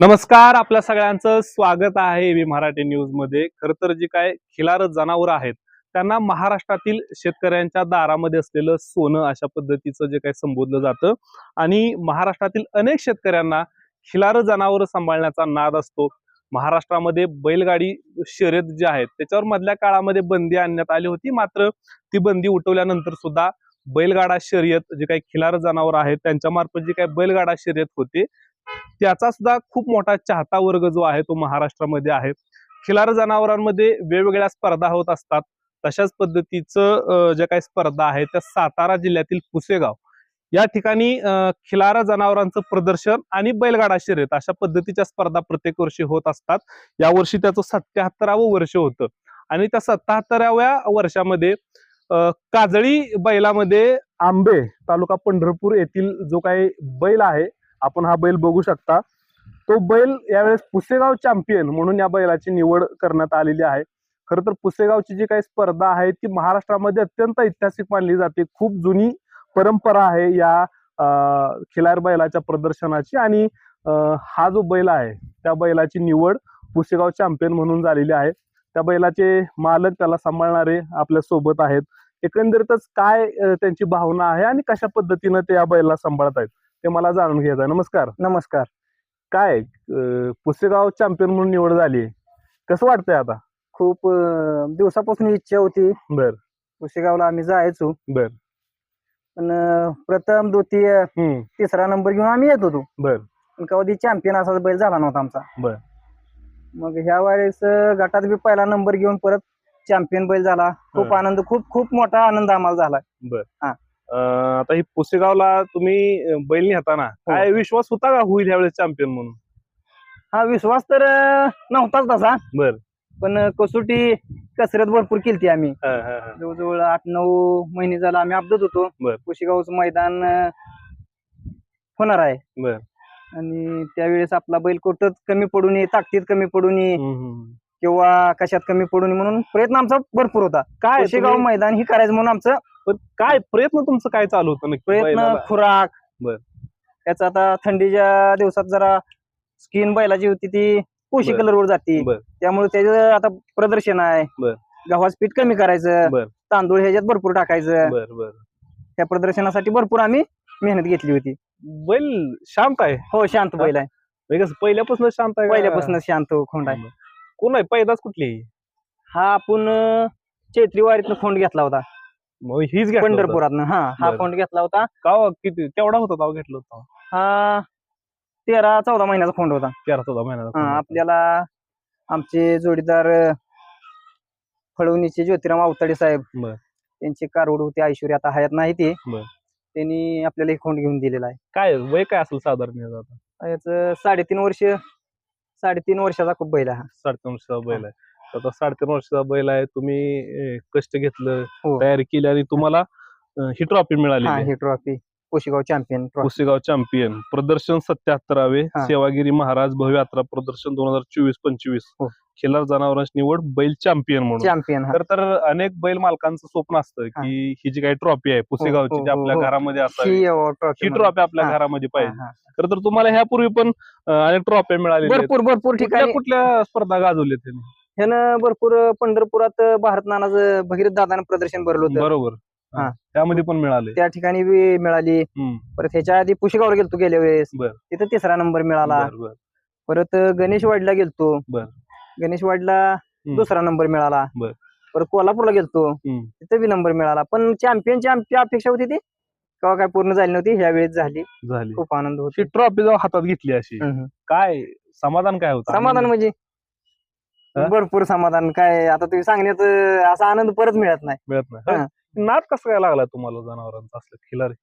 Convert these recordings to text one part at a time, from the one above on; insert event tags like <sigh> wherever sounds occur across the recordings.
नमस्कार आपल्या सगळ्यांचं स्वागत आहे एबी मराठी न्यूजमध्ये. खर तर जी काय खिलार जनावर आहेत त्यांना महाराष्ट्रातील शेतकऱ्यांच्या दारामध्ये असलेलं सोनं अशा पद्धतीचं जे काही संबोधलं जातं आणि महाराष्ट्रातील अनेक शेतकऱ्यांना खिलार जनावर सांभाळण्याचा नाद असतो. महाराष्ट्रामध्ये बैलगाडी शर्यत जी आहेत त्याच्यावर मधल्या काळामध्ये बंदी आणण्यात आली होती. मात्र ती बंदी उठवल्यानंतर सुद्धा बैलगाडा शर्यत जे काही खिलार जनावर आहेत त्यांच्या मार्फत जी काही बैलगाडा शर्यत होते त्याचा सुद्धा खूप मोठा चाहता वर्ग जो आहे तो महाराष्ट्रामध्ये आहे. खिलार जनावरांमध्ये वेगवेगळ्या स्पर्धा होत असतात. तशाच पद्धतीचं ज्या काही स्पर्धा आहेत त्या सातारा जिल्ह्यातील पुसेगाव. या ठिकाणी खिलार जनावरांचं प्रदर्शन आणि बैलगाडा शर्यत अशा पद्धतीच्या स्पर्धा प्रत्येक वर्षी होत असतात. यावर्षी त्याचं सत्याहत्तरावं वर्ष होतं. आणि त्या सत्याहत्तराव्या वर्षामध्ये काजळी बैलामध्ये आंबे तालुका पंढरपूर येथील जो काही बैल आहे आपण हा बैल बघू शकता. तो बैल यावेळेस पुसेगाव चॅम्पियन म्हणून या बैलाची निवड करण्यात आलेली आहे. खरं तर पुसेगावची जी काही स्पर्धा आहे ती महाराष्ट्रामध्ये अत्यंत ऐतिहासिक मानली जाते. खूप जुनी परंपरा आहे या खिलार बैलाच्या प्रदर्शनाची आणि हा जो बैल आहे त्या बैलाची निवड पुसेगाव चॅम्पियन म्हणून झालेली आहे. त्या बैलाचे मालक त्याला सांभाळणारे आपल्यासोबत आहेत. एकंदरीतच काय त्यांची भावना आहे आणि कशा पद्धतीनं ते या बैलाला सांभाळत आहेत ते मला जाणून घ्यायचं नमस्कार. नमस्कार. काय अं, पुसेगाव चॅम्पियन म्हणून निवड झाली. कसं वाटतंय आता? खूप अं, दिवसापासून इच्छा होती. बर. पुसेगावला आम्ही जायचो. बर. पण अं, प्रथम द्वितीय हम्म. तिसरा नंबर घेऊन आम्ही येत होतो. बर. पण कधी चॅम्पियन असा बैल झाला नव्हता आमचा. बर. मग ह्या वेळेस अं, गटात बी पहिला नंबर घेऊन परत चॅम्पियन बैल झाला. खूप हा. आनंद खूप खूप मोठा आनंद आम्हाला झाला. अं, आता ही पुसेगावला तुम्ही बैल नेताना काय विश्वास होता का होईल ह्यावेळेस चॅम्पियन म्हणून हा विश्वास तर अं, नव्हताच तसा बर पण अं, कसोटी कसरत भरपूर केली आम्ही हा, हा, हा. जवळजवळ आठ नऊ महिने झाला आम्ही अपदत होतो बर. कुशेगावचं मैदान अं, होणार आहे बर. आणि त्यावेळेस आपला बैल कुठंच कमी पडू नये ताकदीत कमी पडू नये हम्म, हम्म. किंवा कशात कमी पडू नये म्हणून प्रयत्न आमचा भरपूर होता काय कुशेगाव तुम्ही- मैदान ही करायचं म्हणून आमचं पण काय प्रयत्न तुमचं काय चालू होतं नक्की? प्रयत्न बैलाला? खुराक. बर. त्याचा आता थंडीच्या दिवसात जरा स्किन बैलाची होती ती पोशी बर. कलरवर जाते. बर. त्यामुळे त्याचं आता प्रदर्शन आहे. बर. गव्हाचं पीठ कमी करायचं. तांदूळ ह्याच्यात भरपूर टाकायचं. बर बर. त्या प्रदर्शनासाठी भरपूर आम्ही मेहनत घेतली होती. बैल शांत आहे. हो शांत बैल आहे. म्हणजे कसं पहिल्यापासून शांत आहे का? पहिल्यापासून शांत खोंड आहे. कोण आहे? पैदाच कुठली? हा आपण अं, चैत्री वारीतनं खोंड घेतला होता. मग हीच घ्या पंढरपुरातनं हा हा बरं. खोंड घेतला होता. का हो, किती केवढा होता तेव्हा घेतलं होतं. हा तेरा चौदा महिन्याचा खोंड होता. तेरा चौदा महिन्याचा हा, आपल्याला आमचे जोडीदार अं, फळवणीचे ज्योतिराम आवताडे साहेब बर. त्यांची कारवड होती ऐश्वर्या आता हयात नाही ते. बर. त्यांनी आपल्याला हे खोंड घेऊन दिलेला आहे. काय वय काय असेल साधारण याचं आता? याचं साडेतीन वर्ष साडेतीन वर्षाचा खूप बैल आहे हा. साडेतीन वर्षाचा बैल आहे. आता साडेतीन वर्षाचा बैल आहे तुम्ही कष्ट घेतलं हो. तयारी केली आणि तुम्हाला अं, ही ट्रॉफी मिळाली हा ही trophy Koshigaon champion Pusegaon champion प्रदर्शन सत्याहत्तरावे. हा. सेवागिरी महाराज भव्य यात्रा प्रदर्शन दोन हजार चोवीस पंचवीस. हो. खिलार जनावरांची निवड बैल चॅम्पियन म्हणून. चॅम्पियन हा. तर तर अनेक बैल मालकांचं स्वप्न असतं की ही जी काही ट्रॉफी आहे पुसेगावची हो, जी हो, आपल्या हो. घरामध्ये असावी ही ट्रॉफी ट्रॉफी आपल्या हा. घरामध्ये पाहिजे. तर तर तुम्हाला ह्यापूर्वी पण अं, अनेक ट्रॉफी मिळाल्या भरपूर भरपूर कुठल्या ठिकाणी कुठल्या स्पर्धा गाजवल्या त्यांनी? ह्यानं भरपूर पंढरपुरात भारत नानाचं भगीरथ दादानं प्रदर्शन भरलं होतं. बरोबर. हा. त्यामध्ये पण मिळाले. त्या ठिकाणी बी मिळाली. हम्म. परत ह्याच्या आधी पुशेगावला गेलतो गेल्या वेळेस. बर. तिथं तिसरा नंबर मिळाला. बर, बर. परत गणेशवाडीला गेलतो. बर. गणेशवाडीला दुसरा नंबर मिळाला. बर. परत कोल्हापूरला गेलतो. हम्म. तिथं बी नंबर मिळाला. पण चॅम्पियनची आमची अपेक्षा होती ती. केव्हा काय पूर्ण झाली नव्हती. ह्या वेळेस झाली. झाली. खूप आनंद होतो. ट्रॉफी जेव्हा हातात घेतली अशी. हम्म. काय समाधान काय होतं? समाधान? म्हणजे हा? भरपूर समाधान. काय आता तुम्ही सांगण्यात असा आनंद परत मिळत नाही. मिळत नाही. हा. नाद कसं काय लागला तुम्हाला जनावरांचा? असलं खिलारी.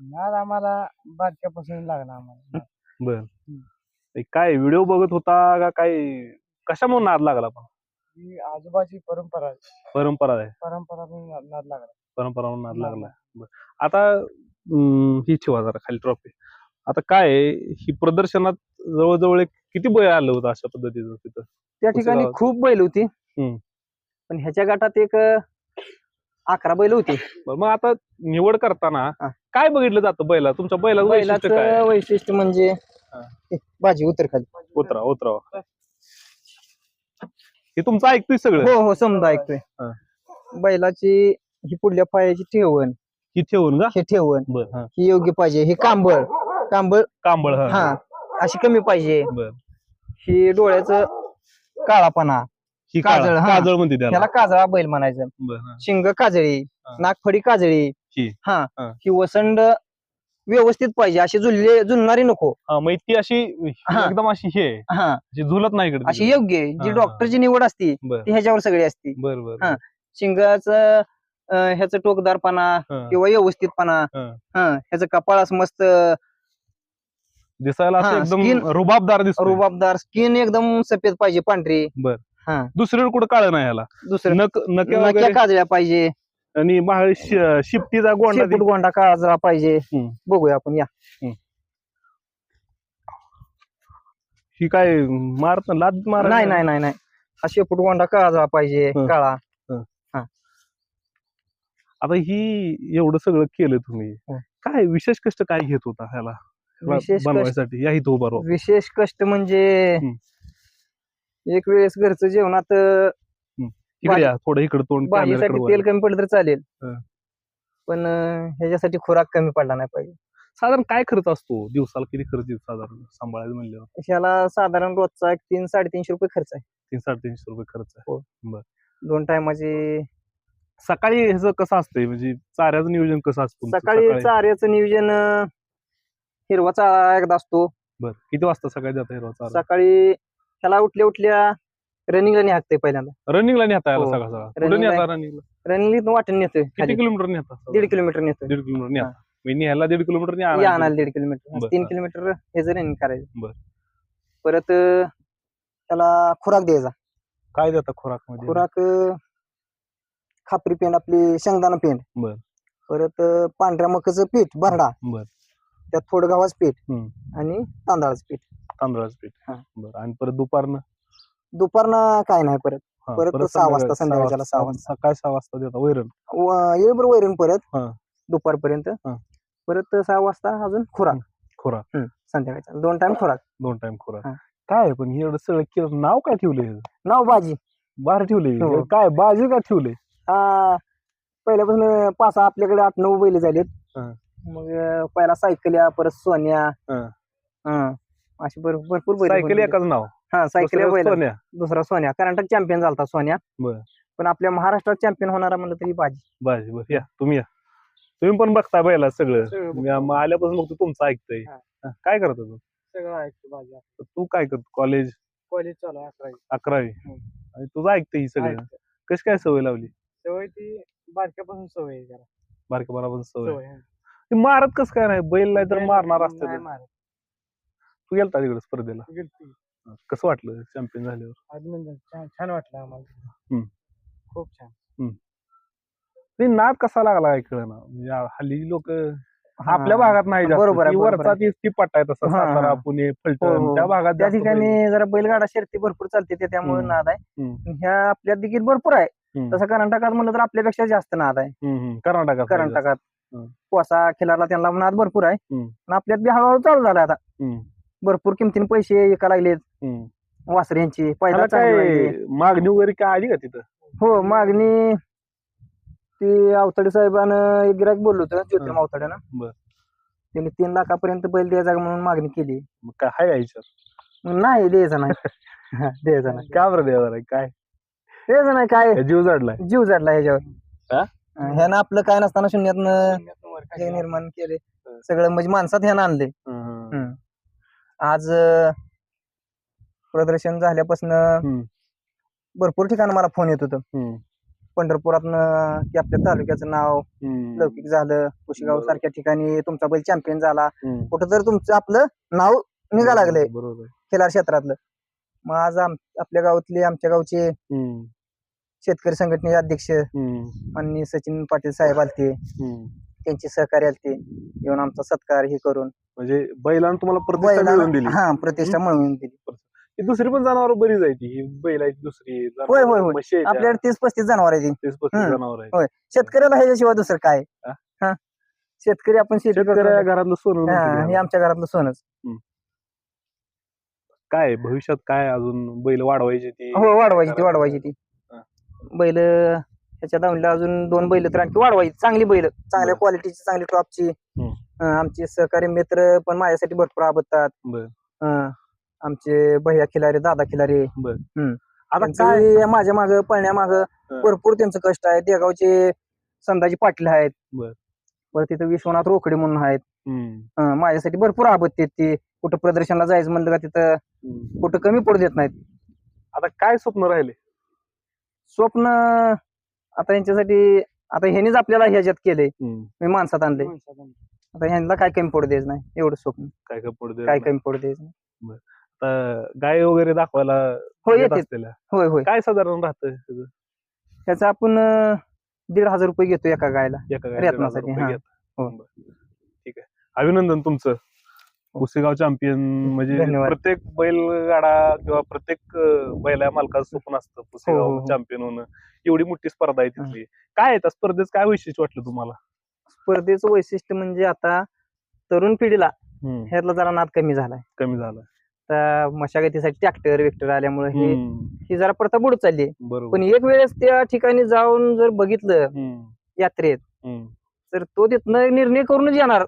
नाद आम्हाला बारक्यापासून लागला आम्हाला. बर. हे. काय व्हिडिओ बघत होता का काय कशामुळे नाद लागला पण? ही आजोबाची परंपरा आहे. परंपरा आहे. परंपरा नाद लागला. परंपरा नाद लागला. बर. आता अं, ही ठेवा जरा खाली ट्रॉफी आता काय आहे, ही प्रदर्शनात जवळजवळ एक किती बय आलं होतं अशा पद्धतीचं तिथं? त्या ठिकाणी. खूप बैल होती. हम्म. पण ह्याच्या गटात एक अं, अकरा बैल होती. बरं, मग आता निवड करताना हा. काय बघितलं जातं बैला तुमच्या बैला वैशिष्ट्य काय बैलाचं वैशिष्ट्य म्हणजे हा. ए, बाजी उतर खाली. उतरा उतरा हे तुमचं ऐकतोय सगळं? हो हो समजा ऐकतोय. हा. बैलाची ही पुढल्या पायाची ठेवण. ही ठेवून का? हे ठेवण. बर हा. ही योग्य पाहिजे. ही कांबळ. कांबळ. कांबळ हा. हा. अशी कमी पाहिजे बर ही डोळ्याचं काळापणा ही काजळ, काजळ हा. काजळ म्हणते त्याला त्याला काजळा बैल म्हणायचं बर हा शिंग काजळी हा. नागफडी काजळी ही. हा हा. ही वसंड व्यवस्थित पाहिजे अशी झुलले झुलणारी नको हा मग ती अशी हा. एकदम अशी हे आहे, हा अशी झुलत नाही इकडे अशी योग्य आहे. जी हा. डॉक्टरची निवड असती बर ती ह्याच्यावर सगळी असती बर बर हा. शिंगाचं अं, ह्याचं टोकदारपणा हा. किंवा व्यवस्थितपणा हा. हा ह्याचं कपाळ असं मस्त दिसायला असं हा, एकदम skin- रुबाबदार दिसतो रुबाबदार स्किन एकदम सफेद पाहिजे पांढरी. बर. हा. दुसरीकडे कुठं काळ नाही ह्याला. दुसरं नक नक्या नक्या वगैरे? काजळ्या पाहिजे. आणि बाहेर शि- शिफ्टीचा गोंडा शेपूट गोंडा काजळा पाहिजे. हम्म. बघूया आपण या. ही काय मारत लाद मार नाही नाही? नाही नाही हा शेपूट गोंडा काजळा पाहिजे हं. काळा. आता ही एवढं सगळं केलं तुम्ही. हं. काय विशेष कष्ट काय घेत होता ह्याला? विशेष कष्ट बनवायसाठी. या इथं उभा राहू. विशेष कष्ट म्हणजे. एक वेळेस घरचं जेवणात अं, इकडे या थोडं इकडे तोंड भाजीसाठी तेल कमी पडलं तर चालेल. हं. पण अं, ह्याच्यासाठी खुराक कमी पडला नाही पाहिजे. साधारण काय खर्च असतो? दिवसाला किती खर्च येतो साधारण? सांभाळायचं म्हणल्यावर? ह्याला साधारण रोजचा एक तीन साडेतीनशे रुपये खर्च आहे. तीन साडेतीनशे रुपये खर्च आहे. दोन टायमाचे सकाळी ह्याचं कसं असतंय? म्हणजे चाऱ्याचं नियोजन कसं असतं तुमचं? सकाळी? चाऱ्याचं नियोजन अं, हिरवा चारा एकदा असतो. बरं किती वाजता सकाळी जाता हिरवा चारा सकाळी ह्याला उठल्या उठल्या रनिंगला नाही हाकते पहिल्यांदा. रनिंगला नेता याला हो. सकाळ सकाळ. कुठं Running ला- नेता रनिंगला? रनिंगला वाटण नेतोय किती खाली. किलोमीटर नेता दीड किलोमीटर नेतोय. दीड किलोमीटर नेता मी न्यायला दीड किलोमीटर ने या आणायचं. आणायला दीड किलोमीटर. बरं, तीन हा. किलोमीटर ह्याचं रनिंग करायचं. बरं. परत अं, त्याला खुराक द्यायचा. काय देता खोराकमध्ये? खुराक अं, खापरी पेंड आपली शेंगदाणा पेंड. बरं. परत अं, पांढऱ्या मकाचं पीठ भरडा. बर. त्यात थोडं गव्हाचं पीठ. आणि तांदळाचं पीठ. तांदळाचं पीठ. हा. बरं. आणि परत दुपारनं? दुपारनं काय नाही परत. हा, परत सहा संध्याकाळी वाजता, संध्याकाळच्याला सहा वाजता. सकाळी सहा वाजता देता. वैरण? व- येईल बरं वैरण परत. हा. दुपारपर्यंत. हा. परत सहा वाजता अजून खुराक. खोराक. संध्याकाळच्या. दोन टाइम खुराक. दोन टाइम खोराक. हा. काय आहे पण हे सगळं केलं. नाव काय ठेवले नाव बाजी बाहेर ठेवले हो. काय बाजी का ठेवले हा. पहिल्यापासून पाच सहा आपल्याकडे आठ नऊ बैल झालेत. हा. मग पहिला सायकल्या परत सोन्या. हा. हा. अशी भर- भरपूर बैल सायकल एकाच नाव. हा बैल सोन्या. दुसरा सोन्या. कर्नाटक चॅम्पियन झालता सोन्या. बरं. पण आपल्या महाराष्ट्रात चॅम्पियन होणारा म्हणलं तरी बाजी. बाजी बर. या तुम्ही या. तुम्ही पण बघता बैला सगळं. सगळं मी आम- आल्यापासून मग तुमचं ऐकतंय. हा. हा, काय करतो तू सगळं ऐकतो बाजी. तू काय करतो? कॉलेज कॉलेज चालू आहे अकरावी. अकरावी. आणि तुझं ऐकतंय ही सगळं. कशी काय सवय लावली? सवय ती बारक्यापासून सवय आहे जरा. सवय. सवय ते मारत कस काय नाही बैल नाही तर मारणार नाही असते मारत. तू गेलता तिकडे स्पर्धेला गेलती. कसं वाटलं चॅम्पियन झाल्यावर अभिनंदन छान छान वाटलं आम्हाला हम्म. खूप छान ते नाद कसा लागला काय कळना म्हणजे आ- हल्ली लोक आपल्या. भागात नाही जास्त. बरोबर आहे, ती बरोबर वरचा ती ती पट्टा आहे तसा हा, हा. सातारा पुणे हो, फलटण हो. त्या भागात त्या जास्त ठिकाणी. जरा बैलगाडा शर्ती भरपूर चालते ते त्यामुळे हम्म. नाद आहे हम्म, ह्या आपल्या देखील भरपूर आहे हम्म, तसं कर्नाटकात म्हणलं तर आपल्यापेक्षा जास्त नाद आहे हम्म, हम्म. कर्नाटकात कर्नाटकात. कोसा खिलारला त्यांना नाद भरपूर आहे. पण आपल्यात बी हळूहळू चालू झाला आता. भरपूर किमतीने पैसे एका लागलेत. वासऱ्यांची पहिला लागली. मागणी वगैरे काय आली का तिथं? हो मागणी ती अवतडे साहेबानं एक गिराक बोललो होतं ज्योतिराम हा. अवतड्यानं. त्यांनी तीन लाखापर्यंत बैल द्यायचा म्हणून मागणी केली. मग काय हाय यायच्यात मग नाही द्यायचं नाही. <laughs> <laughs> द्यायचं नाही. का बरं देणार आहे काय? द्यायचं नाही काय? जीव जडलाय. जीव जडला ह्याच्यावर. ह्यानं आपलं काय नसताना शून्यातनं हे निर्माण केले. सगळं म्हणजे माणसात ह्यानं आणले. आज प्रदर्शन झाल्यापासून भरपूर ठिकाणी मला फोन येत होतं. हम्म, पंढरपुरातनं की आपल्या तालुक्याचं नाव लौकिक झालं कुशेगाव. सारख्या ठिकाणी तुमचा बैल चॅम्पियन झाला. कुठं तर तुमचं आपलं नाव निघा लागलंय. खिलार क्षेत्रातलं. मग आज आपल्या गावातले आमच्या गावचे शेतकरी संघटनेचे अध्यक्ष हम्म, माननीय सचिन पाटील साहेब आलते हम्म. त्यांचे सहकार्य आलते येऊन आमचा सत्कार हे करून म्हणजे बैलानं तुम्हाला प्रतिष्ठा मिळवून दिली हा प्रतिष्ठा मिळवून दिली ही दुसरी पण जनावर बरी जायची ही बैल आहे ती दुसरी होय, होय, होय. म्हशी त्या. आपल्याकडे तीस पस्तीस जनावर आहे ती तीस पस्तीस हम्म. जनावर आहे होय. शेतकऱ्याला ह्याच्याशिवाय दुसरं काय हा? हा शेतकरी आपण शेती शेतकऱ्या. घरातलं सोनं हा, म्हणते हे त्याला. आमच्या घरातलं सोनच काय भविष्यात काय अजून बैल वाढवायची ती हो वाढवायची ती वाढवायची ती. बैल ह्याच्या दावणीला अजून दोन बैल तर आणखी वाढवायची चांगली बैल. चांगल्या. क्वालिटीची चांगली टॉपची. आमचे सहकारी मित्र पण माझ्यासाठी भरपूर अं, आमचे भैया खिलारे दादा खिलारे. आता काय माझ्या माग पळण्या माग हा. भरपूर त्यांचं कष्ट आहे. देगावचे संदाजी पाटील आहेत. बर. परत तिथं विश्वनाथ रोकडे म्हणून आहेत. माझ्यासाठी भरपूर आबदते ती. कुठं प्रदर्शनाला जायचं म्हणलं का तिथं. कुठं कमी पडू देत नाहीत. आता काय स्वप्न राहिले? स्वप्न आता यांच्यासाठी आता ह्यांनीच आपल्याला ह्याच्यात हम्म, मी माणसात आणलंय. आता ह्यांना काय कमी पडू द्यायचं नाही एवढं स्वप्न. काय काय पडू काय कमी पडू द्यायचं नाही. आता गाय वगैरे दाखवायला हो येत येते असलेल्या. होय होय. काय साधारण राहतं त्याचं? आपण अं, दीड हजार रुपये घेतो एका गायला. एका गायीला दीड हजार रेतनासाठी, रुपये हा. घेता. हो. बरं. ठीक आहे. अभिनंदन तुमचं. पुसेगाव चॅम्पियन म्हणजे धन्यवाद. प्रत्येक बैलगाडा किंवा प्रत्येक अं, बैला मालकाचं स्वप्न असतं हो, पुसेगाव हो. चॅम्पियन होणं. एवढी मोठी स्पर्धा आहे तिथली. काय आहे त्या स्पर्धेत काय वैशिष्ट्य वाटलं तुम्हाला? स्पर्धेचं वैशिष्ट्य म्हणजे आता तरुण पिढीला हम्म, ह्यातला जरा नाद कमी झालाय. कमी झालं तर मशागतीसाठी ट्रॅक्टर विक्टर आल्यामुळे हे हम्म, ही जरा प्रथा बुडत चालली आहे. बरोबर. पण एक वेळेस त्या ठिकाणी जाऊन जर बघितलं हम्म, यात्रेत हम्म, तर तो तिथनं निर्णय करूनच येणार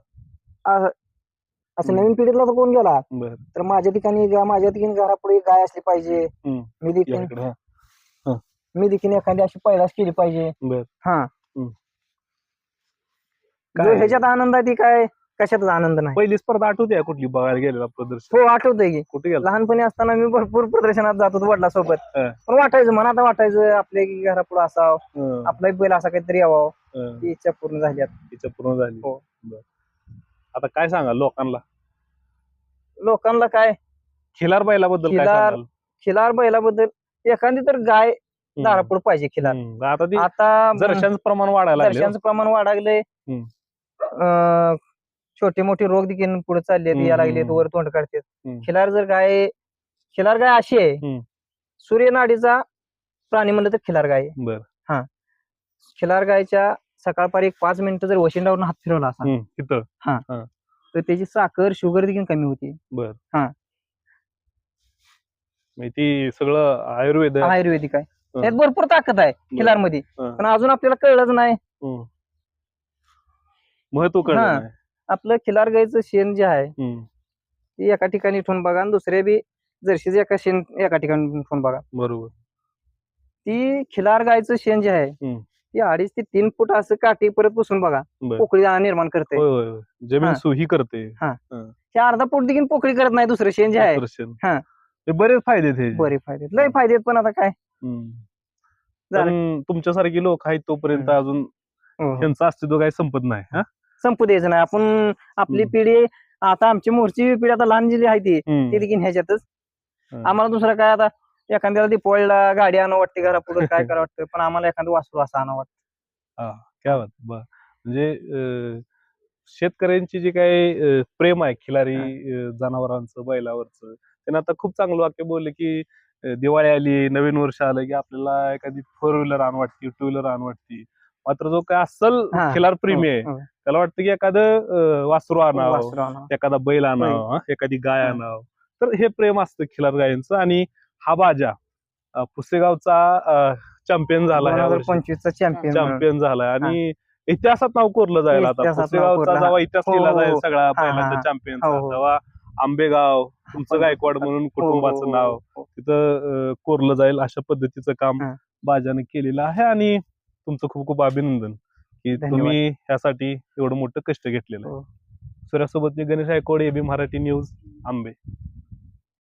असं. नवीन पिढीतला तर कोण गेला बरं तर माझ्या ठिकाणी गा- माझ्या ठिकाणी घरापुढे गाय असली पाहिजे हम्म. मी देखील हा. मी देखील एखादी अशी पैदास केली पाहिजे बरं. हा हम्म. जो काय? ह्याच्यात आनंद आहे ती काय कशातच आनंद नाही पहिली स्पर्धा आठवते का कुठली बघायला गेलेला प्रदर्शन हो आठवतंय की कुठे गेला लहानपणी असताना मी भरपूर प्रदर्शनात जात होतो वडिलांसोबत हा. पण वाटायचं मनात वाटायचं आपल्या घरापुढे असावं हं, आपला एक बैल असा काहीतरी यावं हं. ती इच्छा पूर्ण झाली आता. इच्छा पूर्ण झाली हो. बरं. आता काय सांगा लोकांना लोकांना काय खिलार बैलाबद्दल काय खिलार- सांगाल खिलार बैलाबद्दल एखादी तर गाय हम्म. दारापुढे पाहिजे खिलार हम्म. आता ती आता दर्शनचं प्रमाण वाढायला लागले हो. दर्शनाचं प्रमाण हम्म. अं, छोटे मोठे रोग देखील पुढे चालले या लागलेत हम्म. वर तोंड हम्म. खिलार जर गाय खिलार गाय अशी आहे हम्म. सूर्यनाडीचा प्राणी म्हणलं तर खिलार गाय आहे. बर खिलार गायच्या सकाळपारी एक पाच मिनिटं जर वशिंडावरून हात फिरवला असा हम्म. तिथं तर त्याची साखर शुगर देखील कमी होती म्हणजे ती सगळं आयुर्वेद आहे. आयुर्वेदिक आहे हं. त्यात भरपूर ताकद आहे खिलारमध्ये हं. पण अजून आपल्याला कळलंच नाही हम्म. महत्त्व कळलं हा. नाही. आपलं खिलार गायचं शेण जे आहे हम्म. ते एका ठिकाणी ठेवून बघा आणि दुसऱ्या बी जर्शीचं एका शेण एका ठिकाणी ठेवून बघा बरोबर ती खिलार गायचं शेण जे आहे हम्म. ती अडीच ते तीन फूट असं काठी परत पुसून बघा बर पोकळी निर्माण करते होय होय होय. जमीन हा. सुही करते हे अर्धा फूट देखील पोकळी करत नाही दुसरं शेण जे आहे. हा. हे बरेच फायदे आहेत हे. बरे फायदे लय फायदे आहेत पण आता काय हम्म. झालं. पण तुमच्यासारखी लोक आहेत तोपर्यंत हम्म. अजून हो, हो. त्यांचं अस्तित्व काही संपत नाही हा? संपू द्यायचं नाही आपण आपली हम्म. पिढी आता आमची मोरची पिढी आता लहान जी आहे ती हम्म. ती देखील ह्याच्यातच हं. आम्हाला दुसरं काय आता एखाद्याला दिपवाळीला गाडी आणू वाटते घरापुढे काय <laughs> करावं वाटतं पण आम्हाला एखादं वासरू असं आणू वाटतं काय बात बर म्हणजे अं, शेतकऱ्यांची जी काही अं, प्रेम आहे खिलारी अं, जनावरांचं बैलावरचं त्यांना आता खूप चांगलं वाक्य बोलले की अं, दिवाळी आली नवीन वर्ष आलं की आपल्याला एखादी फोर व्हीलर आण वाटते टू व्हीलर आण वाटते मात्र जो काय असल हा. खिलार प्रेमी आहे हो, हो. त्याला वाटतं की एखादं अं, वासरू आणावं वासरू आणावं. एखादा बैल आणावं हं, एखादी गाय हा. आणावं तर हे प्रेम असतं खिलार गायींचं आणि हा बाजा पुसेगावचा चॅम्पियन झाला पंचवीसचा चॅम्पियन चॅम्पियन झालाय आणि इतिहासात नाव कोरलं जाईल आता पुसेगावचा जेव्हा इतिहास लिहिला हो, जाईल हो. सगळा हा, पहिल्यांदा हा. चॅम्पियनचा हो, हो. तेव्हा आंबेगाव तुमचं गायकवाड म्हणून कुटुंबाचं नाव. तिथं कोरलं जाईल अशा पद्धतीचं काम. बाजाने केलेलं आहे आणि तुमचं खूप खूप अभिनंदन की. तुम्ही ह्यासाठी एवढं मोठं कष्ट घेतलेलं आहे. सूर्यासोबत मी गणेश आयकोडे एबी मराठी न्यूज आंबे